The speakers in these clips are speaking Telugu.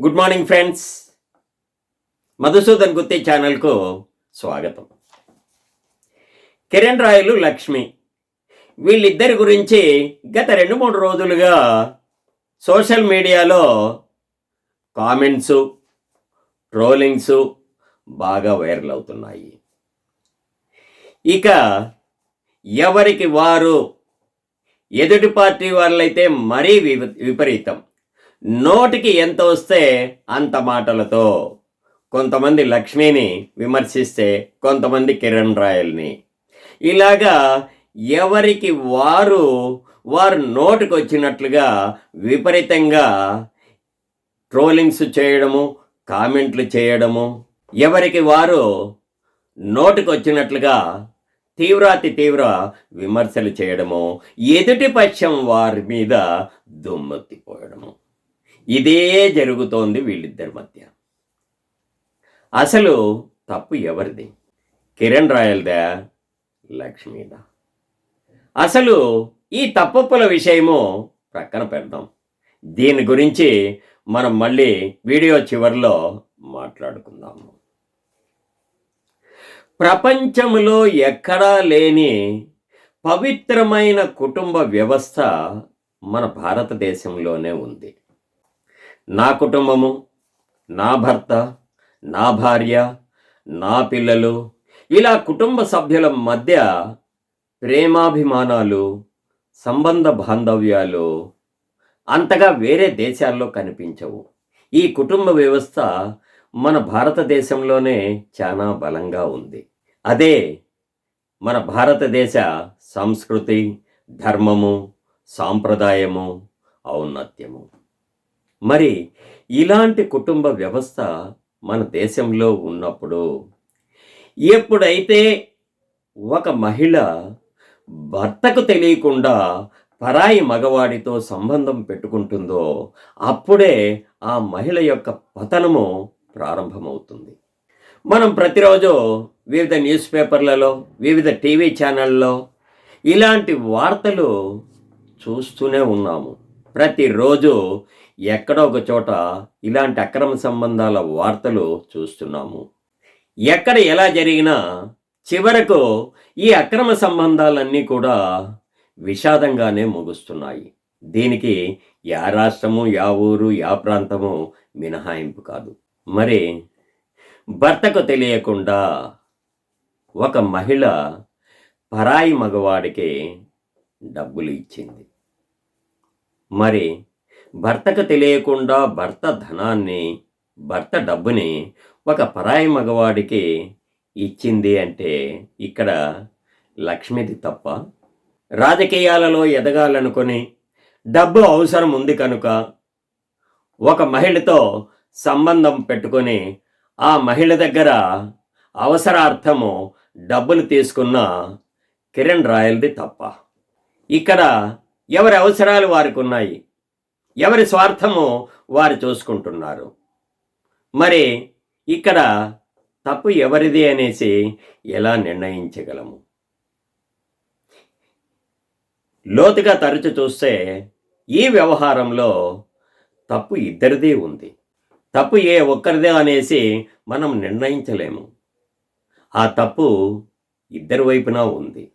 Good morning friends. Madhusudan Gutti ఛానల్కు స్వాగతం. కిరణ్ రాయలు లక్ష్మి. వీళ్ళిద్దరి గురించి గత రెండు మూడు రోజులుగా సోషల్ మీడియాలో కామెంట్సు ట్రోలింగ్స్ బాగా వైరల్ అవుతున్నాయి. ఇక ఎవరికి వారు? ఎదుటి పార్టీ వాళ్ళైతే మరీ విప- విపరీతం. నోటికి ఎంత వస్తే అంత మాటలతో. కొంతమంది లక్ష్మిని విమర్శిస్తే కొంతమంది కిరణ్ రాయల్ని. ఇలాగా ఎవరికి వారు వారు నోటికి వచ్చినట్లుగా విపరీతంగా ట్రోలింగ్స్ చేయడము కామెంట్లు చేయడము ఎవరికి వారు నోటికి వచ్చినట్లుగా తీవ్రాతి తీవ్ర విమర్శలు చేయడము ఎదుటి పక్షం వారి మీద దుమ్మెత్తిపోయడము. ఇదే జరుగుతోంది వీళ్ళిద్దరి మధ్య. అసలు తప్పు ఎవరిది? కిరణ్ రాయల్దా? లక్ష్మీదా? అసలు ఈ తప్పప్పుల విషయము ప్రక్కన పెడదాం. దీని గురించి మనం మళ్ళీ వీడియో చివరిలో మాట్లాడుకుందాము. ప్రపంచంలో ఎక్కడా లేని పవిత్రమైన కుటుంబ వ్యవస్థ మన భారతదేశంలోనే ఉంది. నా కుటుంబము నా భర్త నా భార్య నా పిల్లలు ఇలా కుటుంబ సభ్యుల మధ్య ప్రేమాభిమానాలు సంబంధ బాంధవ్యాలు అంతగా వేరే దేశాల్లో కనిపించవు. ఈ కుటుంబ వ్యవస్థ మన భారతదేశంలోనే చాలా బలంగా ఉంది. అదే మన భారతదేశ సంస్కృతి ధర్మము సాంప్రదాయము ఔన్నత్యము. మరి ఇలాంటి కుటుంబ వ్యవస్థ మన దేశంలో ఉన్నప్పుడు ఎప్పుడైతే ఒక మహిళ భర్తకు తెలియకుండా పరాయి మగవాడితో సంబంధం పెట్టుకుంటుందో అప్పుడే ఆ మహిళ యొక్క పతనము ప్రారంభమవుతుంది. మనం ప్రతిరోజు వివిధ న్యూస్ పేపర్లలో వివిధ టీవీ ఛానళ్ళలో ఇలాంటి వార్తలు చూస్తూనే ఉన్నాము. ప్రతిరోజు ఎక్కడో ఒక చోట ఇలాంటి అక్రమ సంబంధాల వార్తలు చూస్తున్నాము. ఎక్కడ ఎలా జరిగినా చివరకు ఈ అక్రమ సంబంధాలన్నీ కూడా విషాదంగానే ముగుస్తున్నాయి. దీనికి యా రాష్ట్రము యా ఊరు యా ప్రాంతము మినహాయింపు కాదు. మరి భర్తకు తెలియకుండా ఒక మహిళ పరాయి మగవాడికి డబ్బులు ఇచ్చింది. మరి భర్తకు తెలియకుండా భర్త ధనాన్ని భర్త డబ్బుని ఒక పరాయి మగవాడికి ఇచ్చింది అంటే ఇక్కడ లక్ష్మిది తప్ప రాజకీయాలలో ఎదగాలనుకొని డబ్బు అవసరం ఉంది కనుక ఒక మహిళతో సంబంధం పెట్టుకొని ఆ మహిళ దగ్గర అవసరార్థము డబ్బులు తీసుకున్న కిరణ్ రాయల్ది తప్ప. ఇక్కడ ఎవరి అవసరాలు వారికి ఉన్నాయి? ఎవరి స్వార్థము వారు చూసుకుంటున్నారు? మరి ఇక్కడ తప్పు ఎవరిది అనేసి ఎలా నిర్ణయించగలము? లోతుగా తరచు చూస్తే ఈ వ్యవహారంలో తప్పు ఇద్దరిదే ఉంది. తప్పు ఏ ఒక్కరిదే అనేసి మనం నిర్ణయించలేము. ఆ తప్పు ఇద్దరి వైపున ఉంది.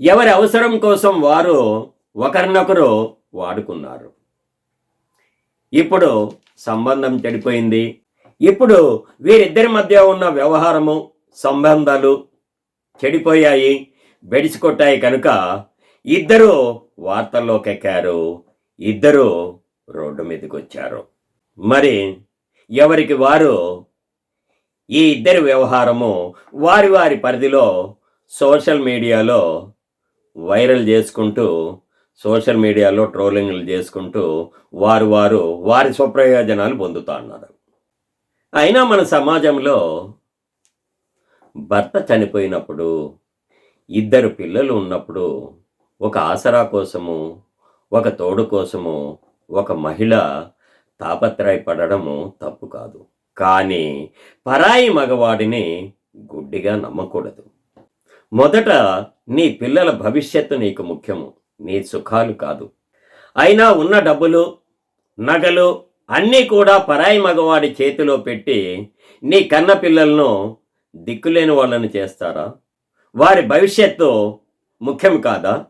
ఎవరి అవసరం కోసం వారు ఒకరినొకరు వాడుకున్నారు. ఇప్పుడు సంబంధం చెడిపోయింది. ఇప్పుడు వీరిద్దరి మధ్య ఉన్న వ్యవహారము సంబంధాలు చెడిపోయాయి బెడిసికొట్టాయి కనుక ఇద్దరు వార్తల్లోకి ఎక్కారు ఇద్దరు రోడ్డు మీదకి వచ్చారు మరి ఎవరికి వారు? ఈ ఇద్దరి వ్యవహారము వారి వారి పరిధిలో సోషల్ మీడియాలో వైరల్ చేసుకుంటూ సోషల్ మీడియాలో ట్రోలింగ్లు చేసుకుంటూ వారు వారు వారి స్వప్రయోజనాలు పొందుతా అన్నారు అయినా మన సమాజంలో భర్త చనిపోయినప్పుడు ఇద్దరు పిల్లలు ఉన్నప్పుడు ఒక ఆసరా కోసము ఒక తోడు కోసము ఒక మహిళ తాపత్రయపడము తప్పు కాదు. కానీ పరాయి మగవాడిని గుడ్డిగా నమ్మకూడదు. మొదట నీ పిల్లల భవిష్యత్తు నీకు ముఖ్యము. నీ సుఖాలు కాదు. అయినా ఉన్న డబ్బులు నగలు అన్నీ కూడా పరాయి మగవాడి చేతిలో పెట్టి నీ కన్న పిల్లలను దిక్కులేని వాళ్ళని చేస్తారా? వారి భవిష్యత్తు ముఖ్యం కాదా?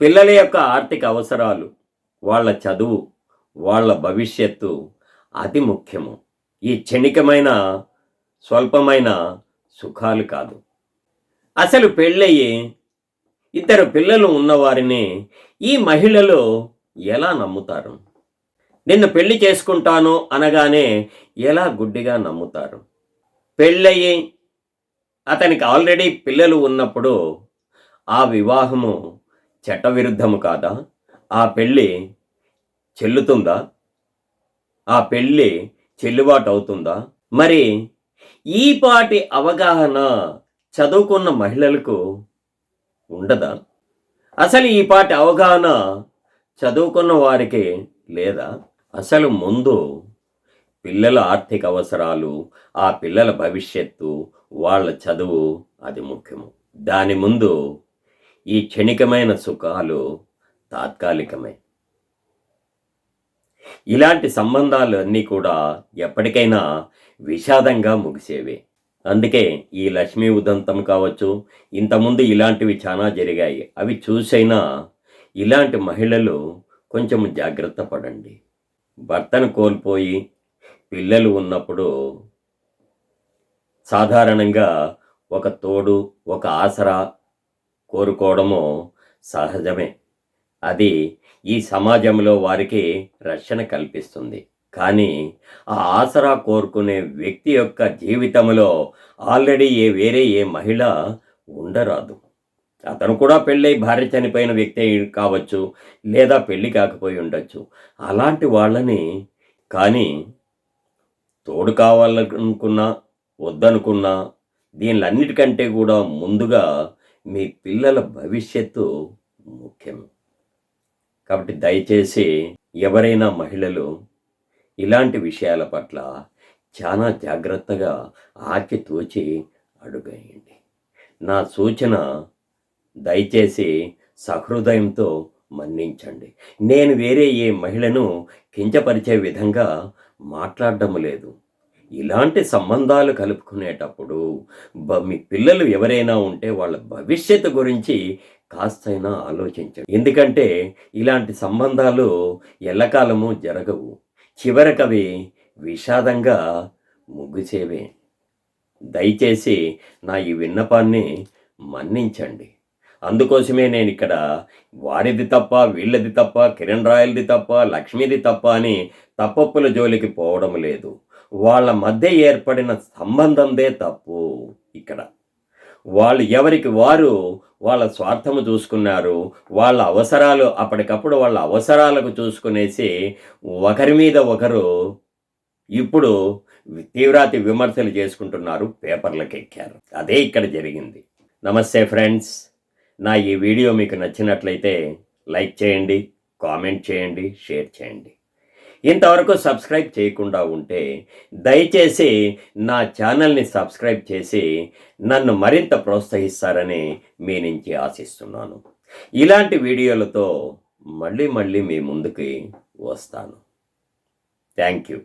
పిల్లల యొక్క ఆర్థిక అవసరాలు వాళ్ళ చదువు వాళ్ళ భవిష్యత్తు అతి ముఖ్యము. ఈ క్షణికమైన స్వల్పమైన సుఖాలు కాదు. అసలు పెళ్ళయి ఇద్దరు పిల్లలు ఉన్నవారిని ఈ మహిళలు ఎలా నమ్ముతారు? నిన్ను పెళ్ళి చేసుకుంటాను అనగానే ఎలా గుడ్డిగా నమ్ముతారు? పెళ్ళయి అతనికి ఆల్రెడీ పిల్లలు ఉన్నప్పుడు ఆ వివాహము చట్టవిరుద్ధము కాదా? ఆ పెళ్ళి చెల్లుతుందా? ఆ పెళ్ళి చెల్లుబాటు అవుతుందా మరి ఈపాటి అవగాహన చదువుకున్న మహిళలకు ఉండదా? అసలు ఈ పాటి అవగాహన చదువుకున్న వారికి లేదా? అసలు ముందు పిల్లల ఆర్థిక అవసరాలు ఆ పిల్లల భవిష్యత్తు వాళ్ళ చదువు అది ముఖ్యము. దాని ముందు ఈ క్షణికమైన సుఖాలు తాత్కాలికమే. ఇలాంటి సంబంధాలు అన్నీ కూడా ఎప్పటికైనా విషాదంగా ముగిసేవే. అందుకే ఈ లక్ష్మీ ఉదంతం కావచ్చు ఇంతకుముందు ఇలాంటివి చాలా జరిగాయి. అవి చూసైనా ఇలాంటి మహిళలు కొంచెం జాగ్రత్త పడండి. భర్తను కోల్పోయి పిల్లలు ఉన్నప్పుడు సాధారణంగా ఒక తోడు ఒక ఆసరా కోరుకోవడము సహజమే. అది ఈ సమాజంలో వారికి రక్షణ కల్పిస్తుంది. కానీ ఆ ఆసరా కోరుకునే వ్యక్తి యొక్క జీవితంలో ఆల్రెడీ ఏ వేరే ఏ మహిళ ఉండరాదు. అతను కూడా పెళ్ళై భార్య చనిపోయిన వ్యక్తి అయి కావచ్చు లేదా పెళ్ళి కాకపోయి ఉండొచ్చు. అలాంటి వాళ్ళని కానీ తోడు కావాలనుకున్నా వద్దనుకున్నా దీనిలన్నిటికంటే కూడా ముందుగా మీ పిల్లల భవిష్యత్తు ముఖ్యం. కాబట్టి దయచేసి ఎవరైనా మహిళలు ఇలాంటి విషయాల పట్ల చాలా జాగ్రత్తగా ఆచితూచి అడుగేయండి. నా సూచన దయచేసి సహృదయంతో మన్నించండి. నేను వేరే ఏ మహిళను కించపరిచే విధంగా మాట్లాడడం లేదు. ఇలాంటి సంబంధాలు కలుపుకునేటప్పుడు మీ పిల్లలు ఎవరైనా ఉంటే వాళ్ళ భవిష్యత్తు గురించి కాస్తైనా ఆలోచించండి. ఎందుకంటే ఇలాంటి సంబంధాలు ఎల్లకాలము జరగవు. చివరకవి విషాదంగా ముగ్గుచేవే దయచేసి నా ఈ విన్నపాన్ని మన్నించండి. అందుకోసమే నేను ఇక్కడ వాడిది తప్ప వీళ్ళది తప్ప కిరణ్ రాయల్ది తప్ప లక్ష్మిది తప్ప అని తప్పప్పుల జోలికి పోవడం లేదు. వాళ్ళ మధ్య ఏర్పడిన సంబంధందే తప్పు ఇక్కడ. వాళ్ళు ఎవరికి వారు వాళ్ళ స్వార్థము చూసుకున్నారు వాళ్ళ అవసరాలు అప్పటికప్పుడు వాళ్ళ అవసరాలకు చూసుకునేసి ఒకరి మీద ఒకరు ఇప్పుడు తీవ్రాతి విమర్శలు చేసుకుంటున్నారు పేపర్లకు ఎక్కారు. అదే ఇక్కడ జరిగింది. నమస్తే ఫ్రెండ్స్. నా ఈ వీడియో మీకు నచ్చినట్లయితే లైక్ చేయండి కామెంట్ చేయండి షేర్ చేయండి. ఇంతవరకు సబ్స్క్రైబ్ చేయకుండా ఉంటే దయచేసి నా ఛానల్ని సబ్స్క్రైబ్ చేసి నన్ను మరింత ప్రోత్సహిస్తారని మీ నుంచి ఆశిస్తున్నాను. ఇలాంటి వీడియోలతో మళ్ళీ మళ్ళీ మీ ముందుకి వస్తాను. Thank you.